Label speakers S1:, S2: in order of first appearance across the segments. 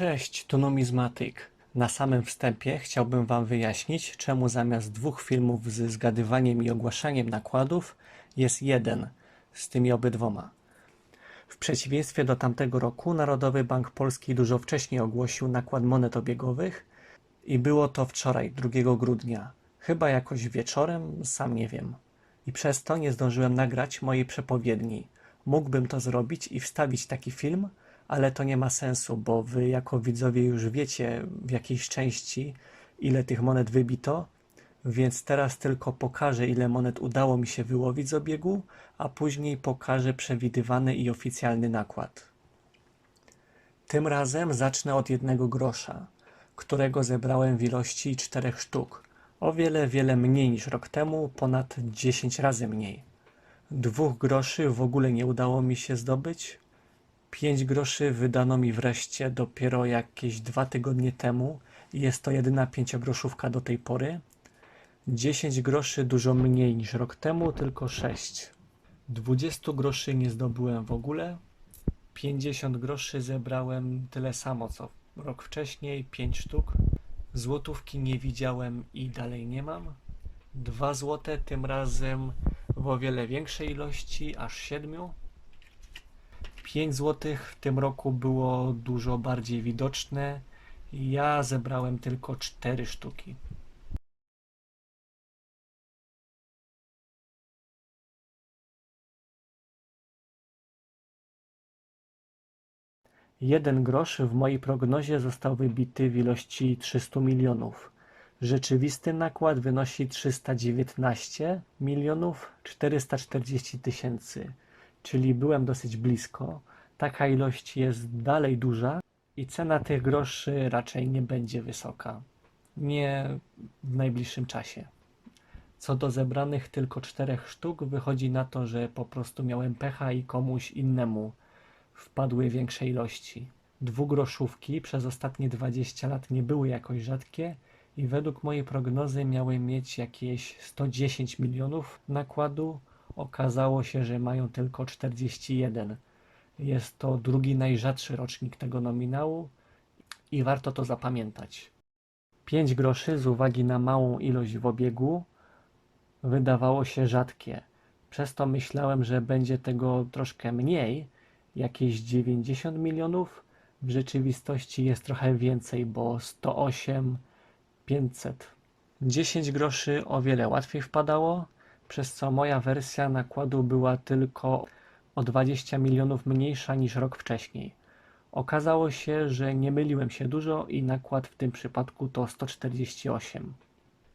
S1: Cześć, tu numizmatyk. Na samym wstępie chciałbym Wam wyjaśnić, czemu zamiast dwóch filmów z zgadywaniem i ogłaszaniem nakładów jest jeden z tymi obydwoma. W przeciwieństwie do tamtego roku Narodowy Bank Polski dużo wcześniej ogłosił nakład monet obiegowych i było to wczoraj, 2 grudnia. Chyba jakoś wieczorem, sam nie wiem. I przez to nie zdążyłem nagrać mojej przepowiedni. Mógłbym to zrobić i wstawić taki film, ale to nie ma sensu, bo wy jako widzowie już wiecie w jakiejś części ile tych monet wybito, więc teraz tylko pokażę ile monet udało mi się wyłowić z obiegu, a później pokażę przewidywany i oficjalny nakład. Tym razem zacznę od jednego grosza, którego zebrałem w ilości czterech sztuk. O wiele, wiele mniej niż rok temu, ponad 10 razy mniej. Dwóch groszy w ogóle nie udało mi się zdobyć. Pięć groszy wydano mi wreszcie dopiero jakieś dwa tygodnie temu i jest to jedyna pięciogroszówka do tej pory. 10 groszy dużo mniej niż rok temu, tylko 6. 20 groszy nie zdobyłem w ogóle. 50 groszy zebrałem tyle samo co rok wcześniej, 5 sztuk. Złotówki nie widziałem i dalej nie mam. 2 złote tym razem w o wiele większej ilości, aż 7. 5 zł w tym roku było dużo bardziej widoczne. Ja zebrałem tylko 4 sztuki. Jeden grosz w mojej prognozie został wybity w ilości 300 milionów. Rzeczywisty nakład wynosi 319 milionów 440 tysięcy, czyli byłem dosyć blisko. Taka ilość jest dalej duża i cena tych groszy raczej nie będzie wysoka. Nie w najbliższym czasie. Co do zebranych tylko czterech sztuk, wychodzi na to, że po prostu miałem pecha i komuś innemu wpadły większe ilości. Dwugroszówki przez ostatnie 20 lat nie były jakoś rzadkie i według mojej prognozy miały mieć jakieś 110 milionów nakładu. Okazało się, że mają tylko 41. Jest to drugi najrzadszy rocznik tego nominału i warto to zapamiętać. 5 groszy z uwagi na małą ilość w obiegu wydawało się rzadkie. Przez to myślałem, że będzie tego troszkę mniej, jakieś 90 milionów. W rzeczywistości jest trochę więcej, bo 108 500. 10 groszy o wiele łatwiej wpadało, przez co moja wersja nakładu była tylko o 20 milionów mniejsza niż rok wcześniej. Okazało się, że nie myliłem się dużo i nakład w tym przypadku to 148.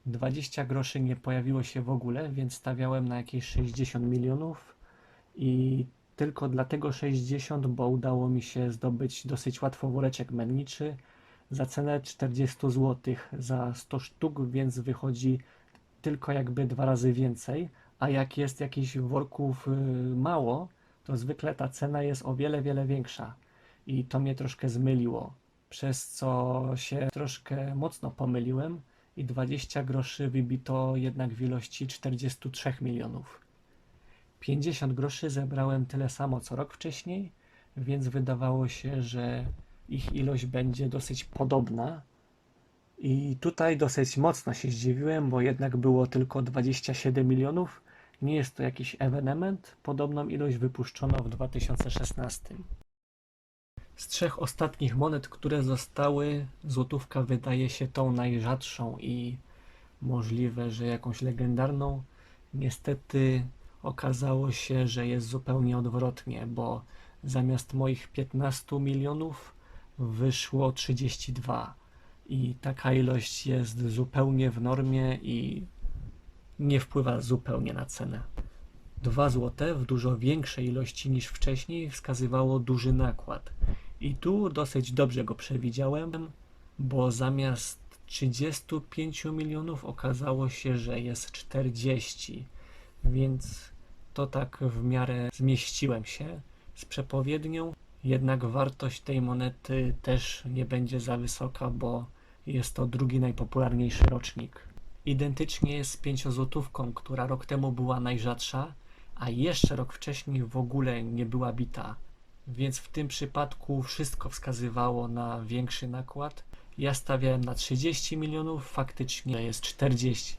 S1: 20 groszy nie pojawiło się w ogóle, więc stawiałem na jakieś 60 milionów i tylko dlatego 60, bo udało mi się zdobyć dosyć łatwo woreczek menniczy za cenę 40 zł za 100 sztuk, więc wychodzi tylko jakby dwa razy więcej, a jak jest jakichś worków y, mało, to zwykle ta cena jest o wiele, wiele większa. I to mnie troszkę zmyliło, przez co się troszkę mocno pomyliłem i 20 groszy wybito jednak w ilości 43 milionów. 50 groszy zebrałem tyle samo co rok wcześniej, więc wydawało się, że ich ilość będzie dosyć podobna. I tutaj dosyć mocno się zdziwiłem, bo jednak było tylko 27 milionów. Nie jest to jakiś ewenement. Podobną ilość wypuszczono w 2016. Z trzech ostatnich monet, które zostały, złotówka wydaje się tą najrzadszą i możliwe, że jakąś legendarną. Niestety okazało się, że jest zupełnie odwrotnie, bo zamiast moich 15 milionów wyszło 32 i taka ilość jest zupełnie w normie i nie wpływa zupełnie na cenę. 2 złote w dużo większej ilości niż wcześniej wskazywało duży nakład. I tu dosyć dobrze go przewidziałem, bo zamiast 35 milionów okazało się, że jest 40, więc to tak w miarę zmieściłem się z przepowiednią. Jednak wartość tej monety też nie będzie za wysoka, bo jest to drugi najpopularniejszy rocznik. Identycznie jest z pięciozłotówką, która rok temu była najrzadsza, a jeszcze rok wcześniej w ogóle nie była bita. Więc w tym przypadku wszystko wskazywało na większy nakład. Ja stawiałem na 30 milionów, faktycznie jest 40.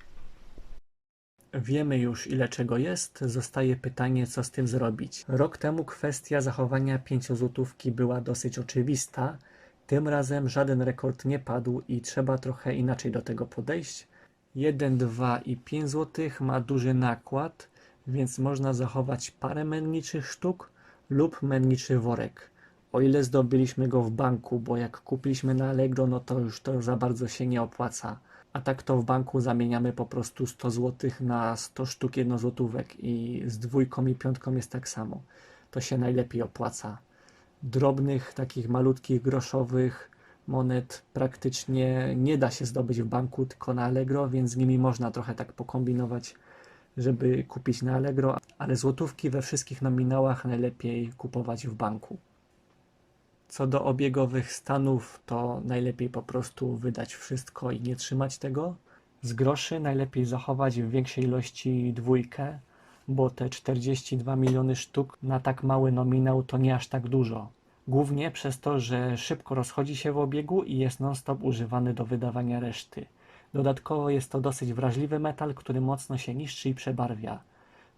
S1: Wiemy już ile czego jest, zostaje pytanie co z tym zrobić. Rok temu kwestia zachowania 5 złotówki była dosyć oczywista, tym razem żaden rekord nie padł i trzeba trochę inaczej do tego podejść. 1, 2 i 5 zł ma duży nakład, więc można zachować parę menniczych sztuk lub menniczy worek. O ile zdobyliśmy go w banku, bo jak kupiliśmy na Allegro, no to już to za bardzo się nie opłaca. A tak to w banku zamieniamy po prostu 100 zł na 100 sztuk jednozłotówek i z dwójką i piątką jest tak samo. To się najlepiej opłaca. Drobnych, takich malutkich, groszowych monet praktycznie nie da się zdobyć w banku, tylko na Allegro, więc z nimi można trochę tak pokombinować, żeby kupić na Allegro, ale złotówki we wszystkich nominałach najlepiej kupować w banku. Co do obiegowych stanów, to najlepiej po prostu wydać wszystko i nie trzymać tego. Z groszy najlepiej zachować w większej ilości dwójkę, bo te 42 miliony sztuk na tak mały nominał to nie aż tak dużo. Głównie przez to, że szybko rozchodzi się w obiegu i jest non-stop używany do wydawania reszty. Dodatkowo jest to dosyć wrażliwy metal, który mocno się niszczy i przebarwia.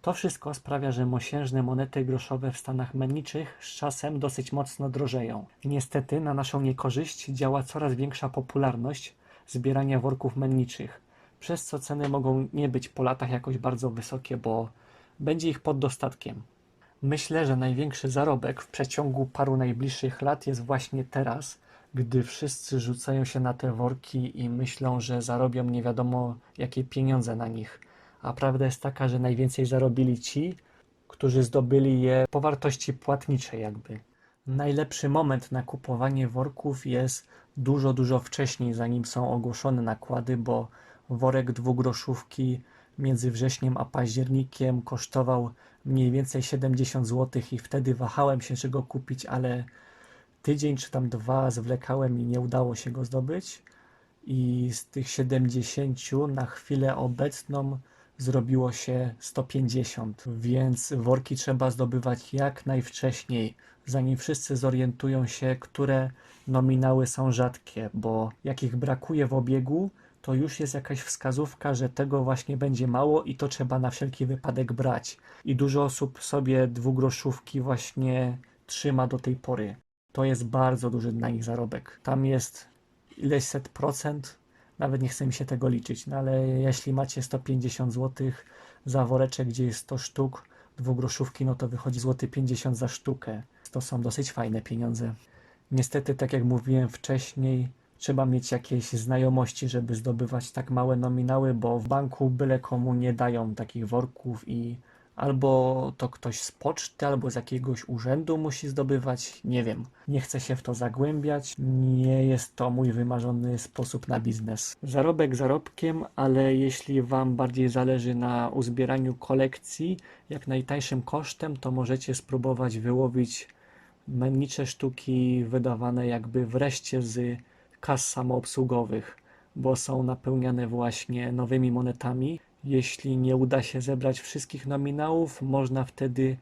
S1: To wszystko sprawia, że mosiężne monety groszowe w stanach menniczych z czasem dosyć mocno drożeją. Niestety na naszą niekorzyść działa coraz większa popularność zbierania worków menniczych, przez co ceny mogą nie być po latach jakoś bardzo wysokie, bo będzie ich pod dostatkiem. Myślę, że największy zarobek w przeciągu paru najbliższych lat jest właśnie teraz, gdy wszyscy rzucają się na te worki i myślą, że zarobią nie wiadomo jakie pieniądze na nich. A prawda jest taka, że najwięcej zarobili ci, którzy zdobyli je po wartości płatniczej jakby. Najlepszy moment na kupowanie worków jest dużo, dużo wcześniej, zanim są ogłoszone nakłady, bo worek dwugroszówki między wrześniem a październikiem kosztował mniej więcej 70 zł i wtedy wahałem się, czy go kupić, ale tydzień czy tam dwa zwlekałem i nie udało się go zdobyć. I z tych 70 na chwilę obecną zrobiło się 150, więc worki trzeba zdobywać jak najwcześniej, zanim wszyscy zorientują się, które nominały są rzadkie, bo jak ich brakuje w obiegu, to już jest jakaś wskazówka, że tego właśnie będzie mało i to trzeba na wszelki wypadek brać. I dużo osób sobie dwugroszówki właśnie trzyma do tej pory. To jest bardzo duży dla nich zarobek. Tam jest ileś set procent, nawet nie chce mi się tego liczyć, no ale jeśli macie 150 zł za woreczek, gdzie jest 100 sztuk, dwugroszówki, no to wychodzi złoty 50 za sztukę. To są dosyć fajne pieniądze. Niestety, tak jak mówiłem wcześniej, trzeba mieć jakieś znajomości, żeby zdobywać tak małe nominały, bo w banku byle komu nie dają takich worków i albo to ktoś z poczty, albo z jakiegoś urzędu musi zdobywać, nie wiem. Nie chcę się w to zagłębiać, nie jest to mój wymarzony sposób na biznes. Zarobek zarobkiem, ale jeśli Wam bardziej zależy na uzbieraniu kolekcji jak najtańszym kosztem, to możecie spróbować wyłowić mennicze sztuki wydawane jakby wreszcie z kas samoobsługowych, bo są napełniane właśnie nowymi monetami. Jeśli nie uda się zebrać wszystkich nominałów, można wtedy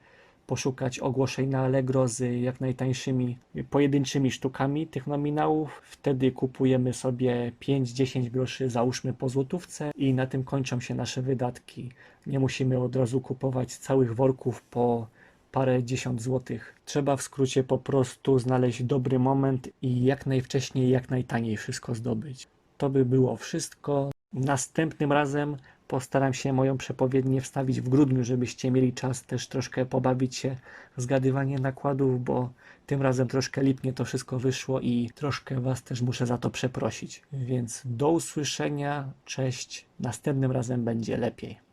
S1: poszukać ogłoszeń na Allegro z jak najtańszymi pojedynczymi sztukami tych nominałów. Wtedy kupujemy sobie 5-10 groszy, załóżmy po złotówce i na tym kończą się nasze wydatki. Nie musimy od razu kupować całych worków po parę dziesiąt złotych. Trzeba w skrócie po prostu znaleźć dobry moment i jak najwcześniej, jak najtaniej wszystko zdobyć. To by było wszystko. Następnym razem postaram się moją przepowiednię wstawić w grudniu, żebyście mieli czas też troszkę pobawić się w zgadywanie nakładów, bo tym razem troszkę lipnie to wszystko wyszło i troszkę Was też muszę za to przeprosić. Więc do usłyszenia, cześć, następnym razem będzie lepiej.